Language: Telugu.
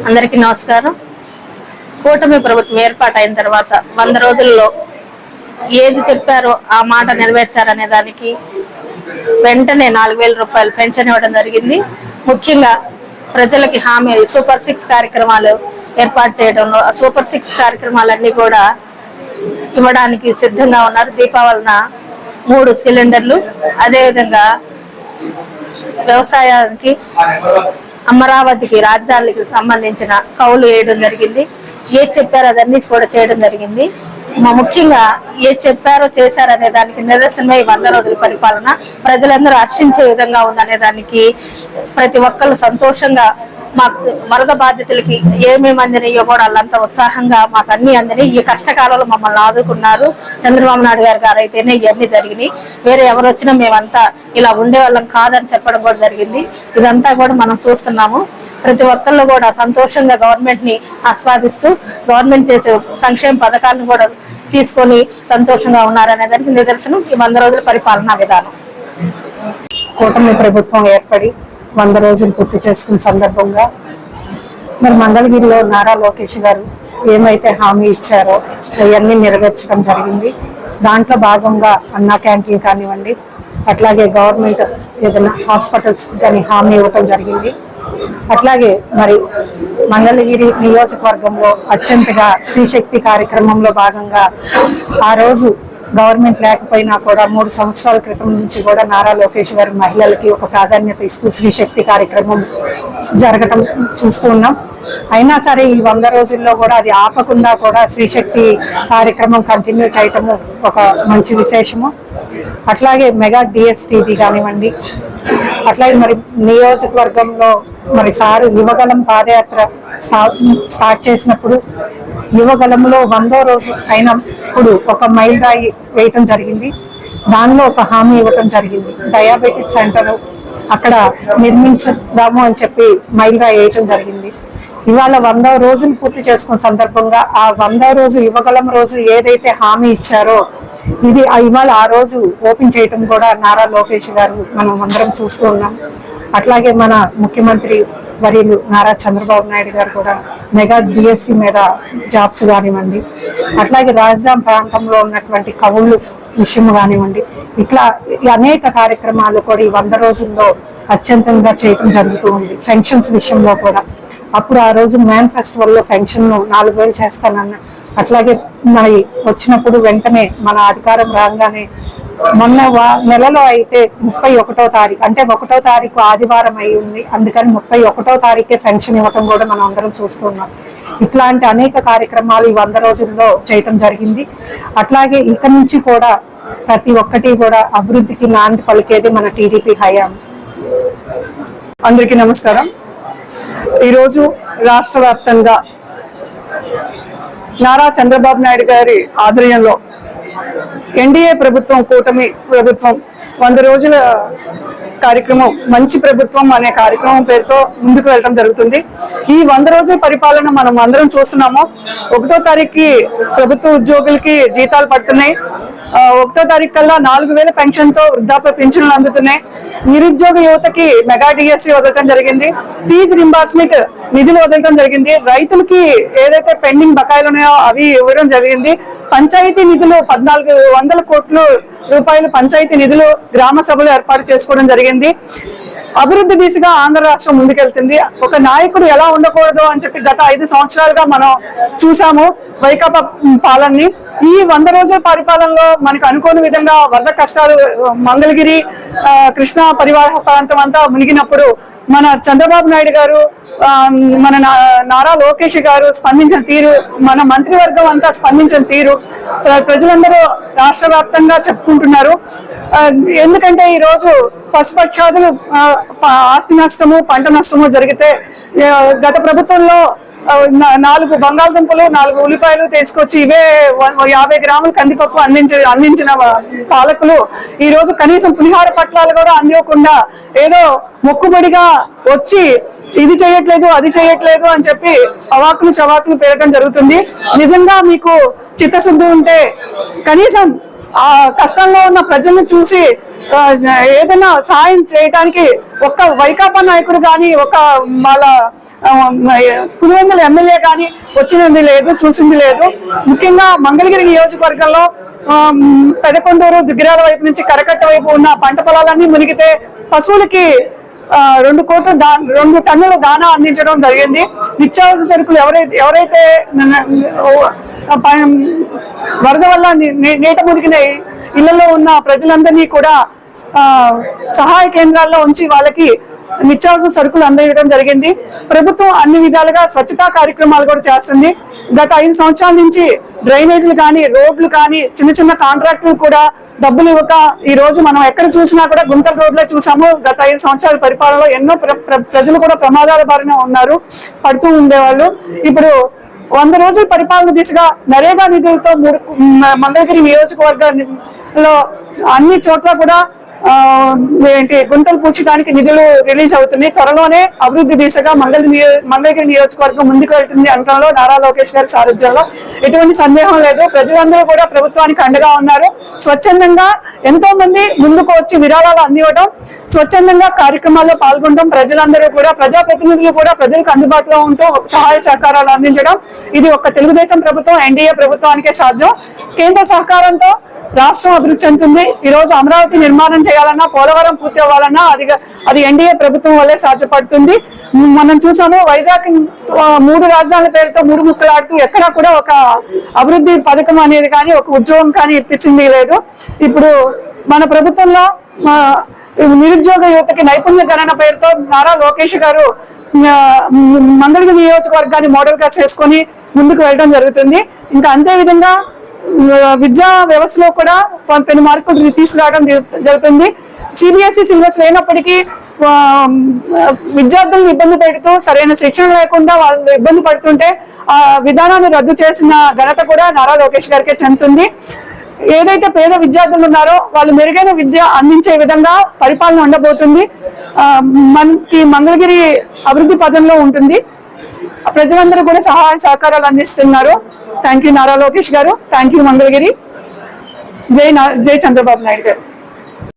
అందరికీ నమస్కారం. కూటమి ప్రభుత్వం ఏర్పాటైన తర్వాత వంద రోజుల్లో ఏది చెప్పారో ఆ మాట నెరవేర్చారనే దానికి వెంటనే నాలుగు వేల రూపాయలు పెన్షన్ ఇవ్వడం జరిగింది. ముఖ్యంగా ప్రజలకి హామీ సూపర్ సిక్స్ కార్యక్రమాలు ఏర్పాటు చేయడంలో ఆ సూపర్ సిక్స్ కార్యక్రమాలన్నీ కూడా ఇవ్వడానికి సిద్ధంగా ఉన్నారు. దీపావళిన మూడు సిలిండర్లు. అదేవిధంగా వ్యవసాయానికి అమరావతికి రాజధానికి సంబంధించిన కౌలు వేయడం జరిగింది. ఏ చెప్పారో అదన్నీ కూడా చేయడం జరిగింది. మా ముఖ్యంగా ఏ చెప్పారో చేశారనే దానికి నిదర్శనమే ఈ వంద రోజుల పరిపాలన ప్రజలందరూ హర్షించే విధంగా ఉందనే దానికి ప్రతి ఒక్కరు సంతోషంగా మాకు వరద బాధితులకి ఏమేమి అందినయో కూడా వాళ్ళంతా ఉత్సాహంగా మాకు అన్ని అందినాయి. ఈ కష్టకాలంలో మమ్మల్ని ఆదుకున్నారు. చంద్రబాబు నాయుడు గారు గారు అయితేనే ఇవన్నీ జరిగినాయి. వేరే ఎవరు వచ్చినా మేమంతా ఇలా ఉండేవాళ్ళం కాదని చెప్పడం కూడా జరిగింది. ఇదంతా కూడా మనం చూస్తున్నాము. ప్రతి ఒక్కళ్ళు కూడా సంతోషంగా గవర్నమెంట్ని ఆస్వాదిస్తూ గవర్నమెంట్ చేసే సంక్షేమ పథకాలను కూడా తీసుకొని సంతోషంగా ఉన్నారనే దానికి నిదర్శనం. ఈ వంద రోజుల పరిపాలనా విధానం. కూటమి ప్రభుత్వం ఏర్పడి వంద రోజులు పూర్తి చేసుకున్న సందర్భంగా మరి మంగళగిరిలో నారా లోకేష్ గారు ఏమైతే హామీ ఇచ్చారో అవన్నీ నెరవేర్చడం జరిగింది. దాంట్లో భాగంగా అన్నా క్యాంటీన్ కానివ్వండి అట్లాగే గవర్నమెంట్ ఏదైనా హాస్పిటల్స్ కానీ హామీ ఇవ్వటం జరిగింది. అట్లాగే మరి మంగళగిరి నియోజకవర్గంలో అత్యంతగా శ్రీశక్తి కార్యక్రమంలో భాగంగా ఆ రోజు గవర్నమెంట్ లేకపోయినా కూడా మూడు సంవత్సరాల క్రితం నుంచి కూడా నారా లోకేష్ గారు మహిళలకి ఒక ప్రాధాన్యత ఇస్తూ శ్రీశక్తి కార్యక్రమం జరగటం చూస్తూ ఉన్నాం. అయినా సరే ఈ వంద రోజుల్లో కూడా అది ఆపకుండా కూడా శ్రీశక్తి కార్యక్రమం కంటిన్యూ చేయటము ఒక మంచి విశేషము. అట్లాగే మెగా డిఎస్టీది కానివ్వండి అట్లాగే మరి నియోజకవర్గంలో మరి సారు యువగలం పాదయాత్ర స్టా- స్టార్ట్ చేసినప్పుడు యువగలంలో వందో రోజు ఇప్పుడు ఒక మైల్ రాయి వేయటం జరిగింది. దానిలో ఒక హామీ ఇవ్వటం జరిగింది. డయాబెటిక్ సెంటర్ అక్కడ నిర్మించుదాము అని చెప్పి మైల్ రాయి వేయటం జరిగింది. ఇవాళ వంద రోజులు పూర్తి చేసుకున్న సందర్భంగా ఆ వంద రోజు యువగలం రోజు ఏదైతే హామీ ఇచ్చారో ఇది ఆ ఇవాళ ఆ రోజు ఓపెన్ చేయటం కూడా నారా లోకేష్ గారు మనం అందరం చూస్తూ ఉన్నాం. అట్లాగే మన ముఖ్యమంత్రి వర్యులు నారా చంద్రబాబు నాయుడు గారు కూడా మెగా డిఎస్సి మీద జాబ్స్ కానివ్వండి అట్లాగే రాజధాని ప్రాంతంలో ఉన్నటువంటి కవులు విషయం కానివ్వండి ఇట్లా ఈ అనేక కార్యక్రమాలు కూడా ఈ వంద రోజుల్లో అత్యంతంగా చేయటం జరుగుతూ ఉంది. ఫెన్షన్స్ విషయంలో కూడా. అప్పుడు ఆ రోజు మ్యాన్ ఫెస్టివల్లో ఫెన్షన్ నాలుగు వేలు చేస్తానన్న అట్లాగే మరి వచ్చినప్పుడు వెంటనే మన అధికారం రాగానే మొన్న నెలలో అయితే ముప్పై ఒకటో తారీఖు అంటే ఒకటో తారీఖు ఆదివారం అయి ఉంది. అందుకని ముప్పై ఒకటో తారీఖే పెన్షన్ ఇవ్వటం కూడా మనం అందరం చూస్తున్నాం. ఇట్లాంటి అనేక కార్యక్రమాలు ఈ వంద రోజుల్లో చేయటం జరిగింది. అట్లాగే ఇక నుంచి కూడా ప్రతి ఒక్కటి కూడా అభివృద్ధికి నాంది పలికేది మన టీడీపీ హయాం. అందరికీ నమస్కారం. ఈరోజు రాష్ట్ర వ్యాప్తంగా నారా చంద్రబాబు నాయుడు గారి ఆధ్వర్యంలో ఎన్డీఏ ప్రభుత్వం కూటమి ప్రభుత్వం వంద రోజుల కార్యక్రమం మంచి ప్రభుత్వం అనే కార్యక్రమం పేరుతో ముందుకు వెళ్ళడం జరుగుతుంది. ఈ వంద రోజుల పరిపాలన మనం అందరం చూస్తున్నాము. ఒకటో తారీఖుకి ప్రభుత్వ ఉద్యోగులకి జీతాలు పడుతున్నాయి. ఒకటో తారీఖు కల్లా నాలుగు వేల పెన్షన్తో వృద్ధాప్య పెన్షన్లు అందుతున్నాయి. నిరుద్యోగ యువతకి మెగా డిఎస్సి వదలటం జరిగింది. ఫీజు రింబార్స్మెంట్ నిధులు వదలటం జరిగింది. రైతులకి ఏదైతే పెండింగ్ బకాయిలు ఉన్నాయో అవి ఇవ్వడం జరిగింది. పంచాయతీ నిధులు పద్నాలుగు వందల కోట్లు రూపాయలు పంచాయతీ నిధులు గ్రామ సభలు ఏర్పాటు చేసుకోవడం జరిగింది. అభివృద్ధి దిశగా ఆంధ్ర రాష్ట్రం ముందుకెళ్తుంది. ఒక నాయకుడు ఎలా ఉండకూడదు అని చెప్పి గత ఐదు సంవత్సరాలుగా మనం చూసాము వైకాపా పాలనని. ఈ వంద రోజుల పరిపాలనలో మనకు అనుకోని విధంగా వరద కష్టాలు మంగళగిరి కృష్ణా పరివాహ ప్రాంతం అంతా మునిగినప్పుడు మన చంద్రబాబు నాయుడు గారు మన నా- నారా లోకేష్ గారు స్పందించిన తీరు మన మంత్రివర్గం అంతా స్పందించిన తీరు ప్రజలందరూ రాష్ట్ర వ్యాప్తంగా చెప్పుకుంటున్నారు. ఎందుకంటే ఈరోజు పశుపక్షాదులు ప- ఆస్తి నష్టము పంట నష్టము జరిగితే గత ప్రభుత్వంలో నాలుగు బంగాళదుంపలు నాలుగు ఉల్లిపాయలు తీసుకొచ్చి ఇవే యాభై గ్రాముల కందిపప్పు అందించి అందించిన పాలకులు ఈ రోజు కనీసం పులిహార పట్లాలు కూడా అందివ్వకుండా ఏదో మొక్కుబడిగా వచ్చి ఇది చేయట్లేదు అది చేయట్లేదు అని చెప్పి అవాకులు చవాకులు పెరగడం జరుగుతుంది. నిజంగా మీకు చిత్తశుద్ధి ఉంటే కనీసం ఆ కష్టంలో ఉన్న ప్రజలను చూసి ఏదైనా సహాయం చేయడానికి ఒక్క వైకాపా నాయకుడు కానీ ఒక వాళ్ళ ఆ, పులివెందుల ఎమ్మెల్యే కానీ వచ్చినది లేదు చూసింది లేదు. ముఖ్యంగా మంగళగిరి నియోజకవర్గంలో పెదకొండూరు దిగిరాల వైపు నుంచి కరకట్ట వైపు ఉన్న పంట పొలాలన్నీ మునిగితే పశువులకి రెండు కోట్ల దా రెండు టన్నుల దానా అందించడం జరిగింది. నిత్యావసర సరుకులు ఎవరైతే ఎవరైతే వరద వల్ల నీట మునిగిన ఇళ్ళలో ఉన్న ప్రజలందరినీ కూడా సహాయ కేంద్రాల్లో ఉంచి వాళ్ళకి నిత్యావసర సరుకులు అందజేయడం జరిగింది. ప్రభుత్వం అన్ని విధాలుగా స్వచ్ఛతా కార్యక్రమాలు కూడా చేస్తుంది. గత ఐదు సంవత్సరాల నుంచి డ్రైనేజీలు కానీ రోడ్లు కానీ చిన్న చిన్న కాంట్రాక్టులు కూడా డబ్బులు ఇవ్వక ఈ రోజు మనం ఎక్కడ చూసినా కూడా గుంతల రోడ్లే చూసాము. గత ఐదు సంవత్సరాల పరిపాలనలో ఎన్నో ప్ర- ప్రజలు కూడా ప్రమాదాల బారిన ఉన్నారు పడుతూ ఉండేవాళ్ళు. ఇప్పుడు వంద రోజుల పరిపాలన దిశగా నరేగా నిధులతో మూడు మంగళగిరి నియోజకవర్గంలో అన్ని చోట్ల కూడా ఏంటి గుంతలు పూడ్చడానికి నిధులు రిలీజ్ అవుతున్నాయి. త్వరలోనే అభివృద్ధి దిశగా మంగళ మంగళగిరి నియోజకవర్గం ముందుకు వెళ్తుంది అనడంలో నారా లోకేష్ గారి సారథ్యంలో. ఎటువంటి సందేహం లేదు. ప్రజలందరూ కూడా ప్రభుత్వానికి అండగా ఉన్నారు. స్వచ్ఛందంగా ఎంతో మంది ముందుకు వచ్చి విరాళాలు అందివ్వడం స్వచ్ఛందంగా కార్యక్రమాల్లో పాల్గొనడం ప్రజలందరూ కూడా ప్రజాప్రతినిధులు కూడా ప్రజలకు అందుబాటులో ఉంటూ సహాయ సహకారాలు అందించడం ఇది ఒక్క తెలుగుదేశం ప్రభుత్వం ఎన్డీఏ ప్రభుత్వానికే సాధ్యం. కేంద్ర సహకారంతో రాష్ట్రం అభివృద్ధి చెందుతుంది. ఈ రోజు అమరావతి నిర్మాణం చేయాలన్నా పోలవరం పూర్తి అవ్వాలన్నా అది అది ఎన్డీఏ ప్రభుత్వం వల్లే సాధ్యపడుతుంది. మనం చూసాము వైజాగ్ మూడు రాజధానుల పేరుతో మూడు ముక్కలాడుతూ ఎక్కడా కూడా ఒక అభివృద్ధి పథకం అనేది కానీ ఒక ఉద్యోగం కానీ ఇప్పించింది లేదు. ఇప్పుడు మన ప్రభుత్వంలో నిరుద్యోగ యువతకి నైపుణ్య గణన పేరుతో నారా లోకేష్ గారు మంగళగిరి నియోజకవర్గాన్ని మోడల్గా చేసుకొని ముందుకు వెళ్ళడం జరుగుతుంది. ఇంకా అంతే విధంగా విద్యా వ్యవస్థలో కూడా పెను మార్కులు తీసుకురావడం జరుగు- జరుగుతుంది. సిబిఎస్ఈ సిలబస్ లేనప్పటికీ విద్యార్థులను ఇబ్బంది పెడుతూ సరైన శిక్షణ లేకుండా వాళ్ళు ఇబ్బంది పడుతుంటే ఆ విధానాన్ని రద్దు చేసిన ఘనత కూడా నారా లోకేష్ గారికే చెందుతుంది. ఏదైతే పేద విద్యార్థులు ఉన్నారో వాళ్ళు మెరుగైన విద్య అందించే విధంగా పరిపాలన ఉండబోతుంది. మనకి మంగళగిరి అభివృద్ధి పదంలో ఉంటుంది. ప్రజలందరూ కూడా సహాయ సహకారాలు అందిస్తున్నారు. థ్యాంక్ యూ నారా లోకేష్ గారు. థ్యాంక్ యూ మంగళగిరి జై నా జై చంద్రబాబు నాయుడు గారు.